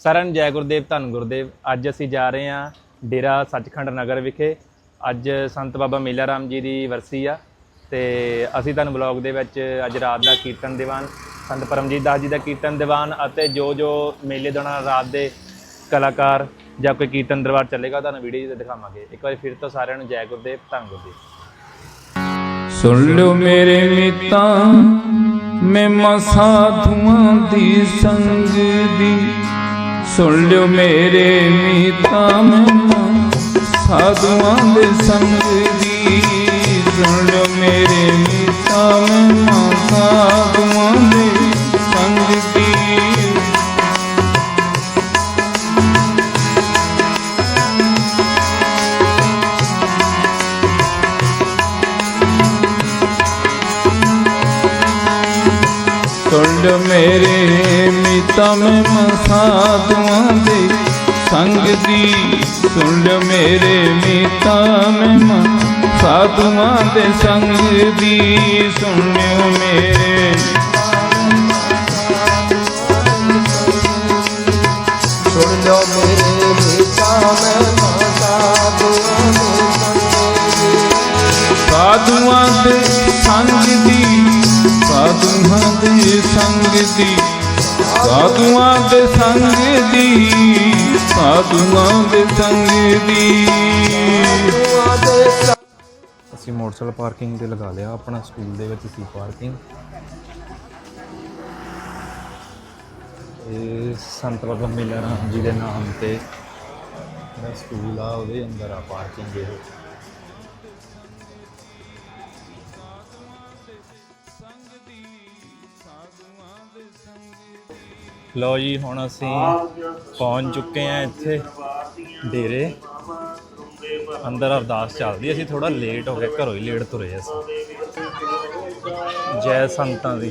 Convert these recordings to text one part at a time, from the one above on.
ਸਾਰਿਆਂ ਨੂੰ ਜੈ ਗੁਰਦੇਵ, ਧੰਨ ਗੁਰਦੇਵ। ਅੱਜ ਅਸੀਂ ਜਾ ਰਹੇ ਹਾਂ ਡੇਰਾ ਸੱਚਖੰਡ ਨਗਰ ਵਿਖੇ। ਅੱਜ ਸੰਤ ਬਾਬਾ ਮੇਲਾ ਰਾਮ ਜੀ ਦੀ ਵਰਸੀ ਆ ਤੇ ਅਸੀਂ ਤੁਹਾਨੂੰ ਬਲੌਗ ਦੇ ਵਿੱਚ ਅੱਜ ਰਾਤ ਦਾ ਕੀਰਤਨ ਦੀਵਾਨ, ਸੰਤ ਪਰਮਜੀਤ ਦਾਸ ਜੀ ਦਾ ਕੀਰਤਨ ਦੀਵਾਨ ਅਤੇ ਜੋ ਜੋ ਮੇਲੇ ਦੌਰਾਨ ਰਾਤ ਦੇ ਕਲਾਕਾਰ ਜਾਂ ਕੋਈ ਕੀਰਤਨ ਦਰਬਾਰ ਚੱਲੇਗਾ, ਤੁਹਾਨੂੰ ਵੀਡੀਓ 'ਚ ਦਿਖਾਵਾਂਗੇ। ਇੱਕ ਵਾਰੀ ਫਿਰ ਤੋਂ ਸਾਰਿਆਂ ਨੂੰ ਜੈ ਗੁਰਦੇਵ, ਧੰਨ ਗੁਰਦੇਵ। ਸੁਣ ਲਿਓ ਮੇਰੇ ਮਿੱਤਾਂ ਮੈਂ ਸਾਧੂਆਂ ਦੀ ਸੰਗ ਦੀ। ਸੁਣ ਲਿਓ ਮੇਰੇ ਮਿੱਤਾਂ ਮੈਂ ਸਾਧੂਆਂ ਦੇ ਸੰਗ ਦੀ ਸੁਣ ਲਿਓ ਮੇਰੇ ਮਿੱਤਾਂ ਮੈਂ ਸਾਧੂਆਂ ਸੁਣ ਮੇਰੇ ਮਿਤਮ ਮੈਂ ਸਾਧੂਆਂ ਦੇ ਸੰਗ ਦੀ ਸੁਣ ਮੇਰੇ ਮਿਤਮ ਮੈਂ ਸਾਧੂਆਂ ਦੇ ਸੰਗ ਦੀ ਸੁਣ ਮੇਰੇ ਸੁਣ ਲਓ ਮੇਰੇ ਮੀਤਾ ਮੈਂ ਮਾਤਾ ਸਾਧੂਆਂ ਦੇ ਸੰਗ ਦੀ ਸਾਧੂਆਂ ਦੇ ਸੰਗ ਦੀ, ਸਾਧੂਆਂ ਦੇ ਸੰਗ ਦੀ, ਸਾਧੂਆਂ ਦੇ ਸੰਗ ਦੀ। ਅਸੀਂ ਮੋਟਰਸਾਈਕਲ ਪਾਰਕਿੰਗ ਤੇ ਲਗਾ ਲਿਆ, ਆਪਣਾ ਸਕੂਲ ਦੇ ਵਿੱਚ ਸੀ ਪਾਰਕਿੰਗ। ਇਹ ਸੰਤ ਬਾਬਾ ਮੇਲਾ ਜੀ ਦੇ ਨਾਮ ਤੇ ਸਕੂਲ ਆ, ਉਹਦੇ ਅੰਦਰ ਆ ਪਾਰਕਿੰਗ ਇਹ ਲਓ ਜੀ, ਹੁਣ ਅਸੀਂ ਪਹੁੰਚ ਚੁੱਕੇ ਆ ਇੱਥੇ ਡੇਰੇ। ਅੰਦਰ ਅਰਦਾਸ ਚੱਲਦੀ ਅਸੀਂ ਥੋੜਾ ਲੇਟ ਹੋ ਗਏ, ਘਰੋਂ ਹੀ ਲੇਟ ਤੁਰੇ ਅਸੀਂ। ਜੈ ਸੰਤਾਂ ਦੀ।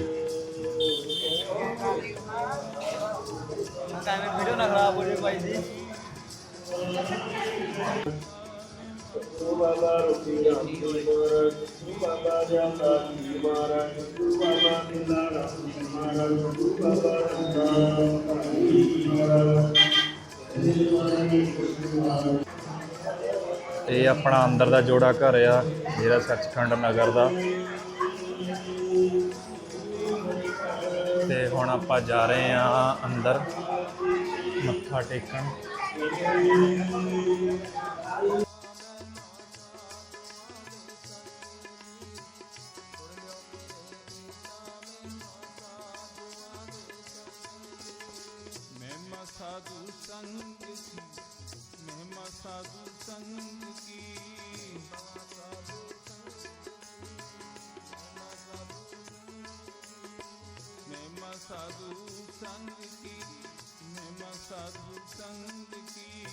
ਇਹ ਆਪਣਾ ਅੰਦਰ ਦਾ ਜੋੜਾ ਘਰ ਆ ਜਿਹੜਾ ਸੱਚਖੰਡ ਨਗਰ ਦਾ। ਤੇ ਹੁਣ ਆਪਾਂ ਜਾ ਰਹੇ ਆ ਅੰਦਰ, ਮੱਥਾ ਟੇਕਣ। ਮਹਿਮਾ ਸਾਧੂ ਸੰਗ ਕੀ ਮਹਿਮਾ ਸਾਧੂ ਸੰਗ ਕੀ ਮਹਿਮਾ ਸਾਧੂ ਸੰਗ ਕੀ ਮਹਿਮਾ ਸਾਧੂ ਸੰਗ ਕੀ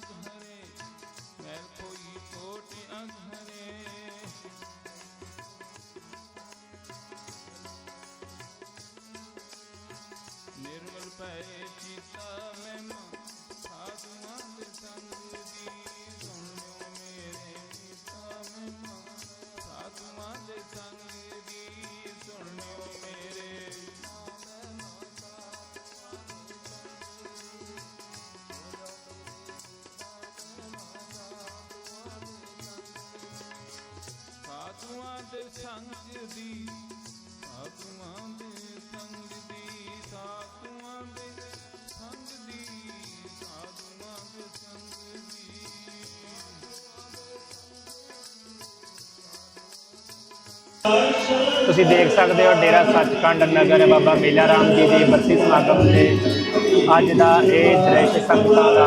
ਕੋਟ ਦੀ ਸਾਧੂਆਂ ਦੇ ਸੰਗ ਦੀ ਸਾਧੂਆਂ ਦੇ ਸੰਗ ਦੀ ਸਾਧੂਆਂ ਦੇ ਸੰਗ ਦੀ ਤੁਸੀਂ ਦੇਖ ਸਕਦੇ ਹੋ ਡੇਰਾ ਸੱਚਖੰਡ ਨਗਰ ਬਾਬਾ ਮੇਲਾ ਰਾਮ ਜੀ ਦੇ ਬਰਸੀ ਸਮਾਗਮ ਦੇ ਅੱਜ ਦਾ ਇਹ ਦ੍ਰਿਸ਼ ਸੰਗਤਾਂ ਦਾ।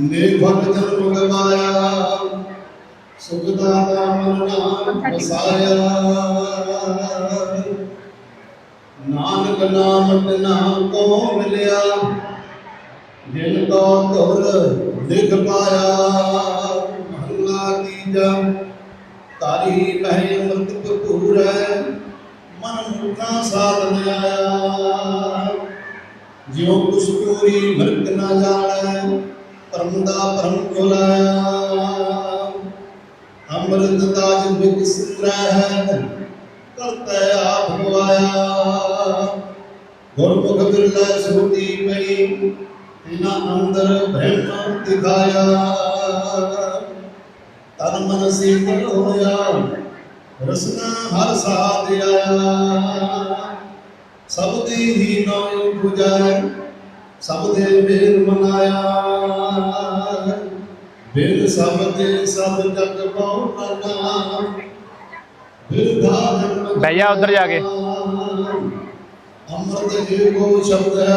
ਨੇ ਭਗਤ ਜਨ ਮੰਗਵਾਇਆ ਸੁਖਦਾ ਨਾਮ ਨਾਮ ਵਸਾਇਆ ਨਾਨਕ ਨਾਮ ਨਾਮ ਕੋ ਮਿਲਿਆ ਦਿਨ ਕੋ ਧੁਰ ਦਿਖ ਪਾਇਆ, ਮਹਲਾ ਤੀਜਾ। ਤਾਰੀ ਪਹਿ ਅੰਮ੍ਰਿਤ ਭਰਪੂਰ ਹੈ ਮਨ ਮੁਕਾ ਸਾਧਨ ਆਇਆ। ਜਿਉ ਕੁਛ ਚੋਰੀ ਮਰਕ ਨਾ ਜਾਣੈ, ਪਰਮ ਦਾ ਪਰਮ ਕੋਲਾਇਆ ਅੰਮ੍ਰਿਤ ਤਾਜ ਬਿਕ ਸਿਮਰੈ ਹੈ, ਕਰਤੈ ਆਪ ਗਵਾਇਆ ਗੁਰਮੁਖ ਬਿਰਲੇ ਸੁਰਤੀ ਪਈ ਤਿਨਾ ਅੰਦਰ ਬ੍ਰਹਮ ਦਿਖਾਇਆ। ਤਨ ਮਨ ਸੀਤਲ ਹੋਇਆ ਰਸਨਾ ਹਰ ਆਇਆ। ਸਭ ਦੀ ਹੀ ਨਾਮ 부ਜੈ ਸਭ ਦੇ ਮੇਰ ਮਨਾਇਆ। ਬਿਨ ਸਭ ਦੇ ਸਭ ਜਗ ਬਹੁ ਕਰਨਾ ਬਹਿ ਜਾ ਉੱਧਰ ਜਾ ਕੇ। ਅੰਮ੍ਰਿਤ ਜੀਵੋ ਸ਼ਬਦ ਹੈ।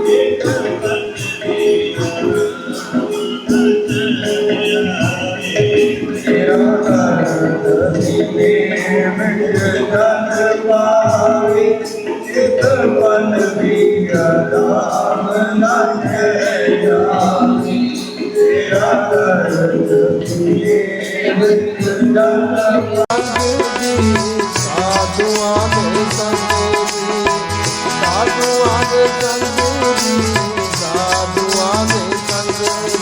ਸਾਧੂਆਂ ਦੇ ਸੰਗ ਦੀ ਸਾਧੂਆਂ ਦੇ ਸੰਗ ਦੀ ਸਾਧੂਆਂ ਦੇ ਸੰਗ ਦੀ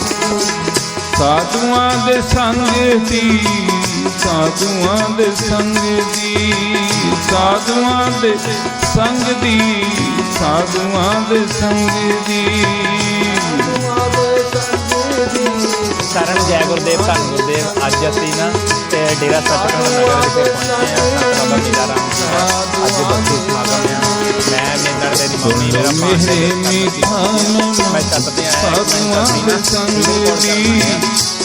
ਸਾਧੂਆਂ ਦੇ ਸੰਗ ਦੀ ਸਾਧੂਆਂ ਦੇ ਸੰਗ ਦੀ ਸਾਧੂਆਂ ਦੇ ਸੰਗ ਦੀ ਸਾਧੂਆਂ ਦੇ ਸੰਗ ਦੀ। ਕਰਨ ਜੈ ਗੁਰਦੇਵ ਧੰਨ ਗੁਰਦੇਵ। ਅੱਜ ਅਸੀਂ ਨਾ ਤੇ ਡੇਰਾ ਸੱਚਖੰਡ ਨਗਰ ਵਿਖੇ ਪਹੁੰਚੇ ਆ ਬਾਬਾ ਮੀਰਾ ਰਾਮ ਜੀ ਦਾ ਅੱਜ ਬੱਤੀ ਸਮਾਗਮ ਆ ਮੈਂ ਮੇਨੜ ਦੇ ਮੰਮੀ ਮੇਰਾ ਮੇਰੇ ਪਾਸੇ ਮਿਠਾ ਮੈਂ ਤੇ ਆਇਆ ਸਾਧੂਆਂ ਦੇ ਸੰਗ ਦੀ।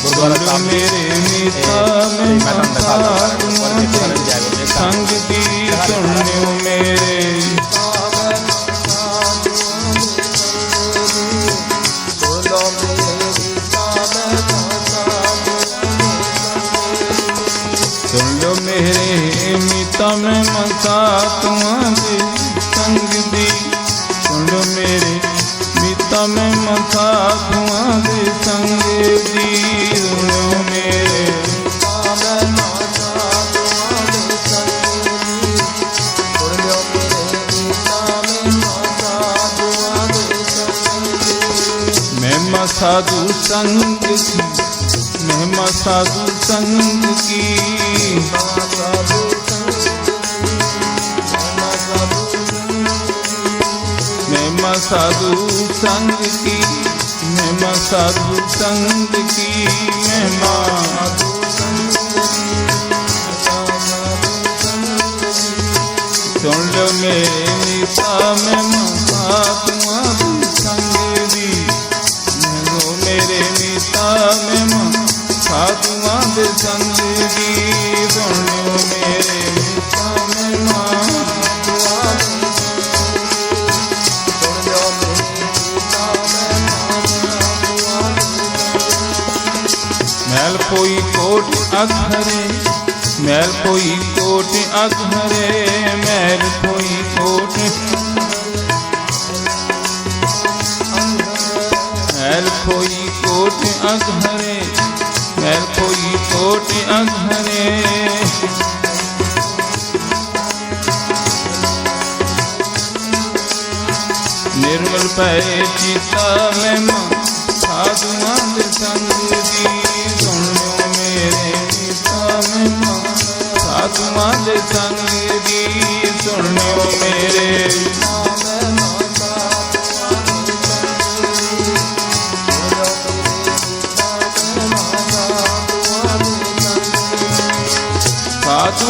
ਗੁਰਦੁਆਰਾ ਸਾਹਿਬ ਮੇਰੇ ਮਿਠਾ ਤੇ ਮੈਂ ਤੁਹਾਨੂੰ ਦਿਖਾ ਦਵਾਂ ਗੁਰਦੁਆਰਾ ਮੈਂ ਕਰਨ ਜੈ ਗੁਰਦੇਵ ਧੰਨ ਸੰਗ ਦੀ ਸੁਣਿਓ ਮੇਰੇ। ਮੇਰੇ ਮੀਤਾ ਮੈਂ ਮਸਾ ਤੁਮਾਂ ਦੇ ਸੰਗ ਦੀ। ਸੁਣ ਮੇਰੇ ਮੀਤਾ, ਮੈਂ ਮਸਾ ਤੁਮਾਂ ਦੇ ਸੰਗ ਦੀ। ਸੁਣ ਮੇਰੇ ਸਾਮੇ ਮਹਿਮਾ ਸਾਧੂ ਸੰਗ ਕੀ। ਮਹਿਮਾ ਸਾਧੂ ਸੰਗ ਕੀ। ਮਾਤਾ साधु संग की महिमा साधु संग की महिमा सुन लो मेरी सा महिमा साधुआ संग दी सुनो मेरे निशा महिमा साधुआ संग दी सुन लो मेरी ਅਖਰੇ, ਮੈਲ ਕੋਈ ਕੋਟ ਅਖਰੇ, ਮੈਲ ਕੋਈ ਕੋਟ ਮੈਲ ਕੋਈ ਕੋਟ ਅਖਰੇ, ਮੈਲ ਕੋਈ ਕੋਟ ਅਖਰੇ। ਨਿਰਮਲ ਪੈ ਚਿਤਾ ਮਹਿਮਾ ਸਾਧੂਆਂ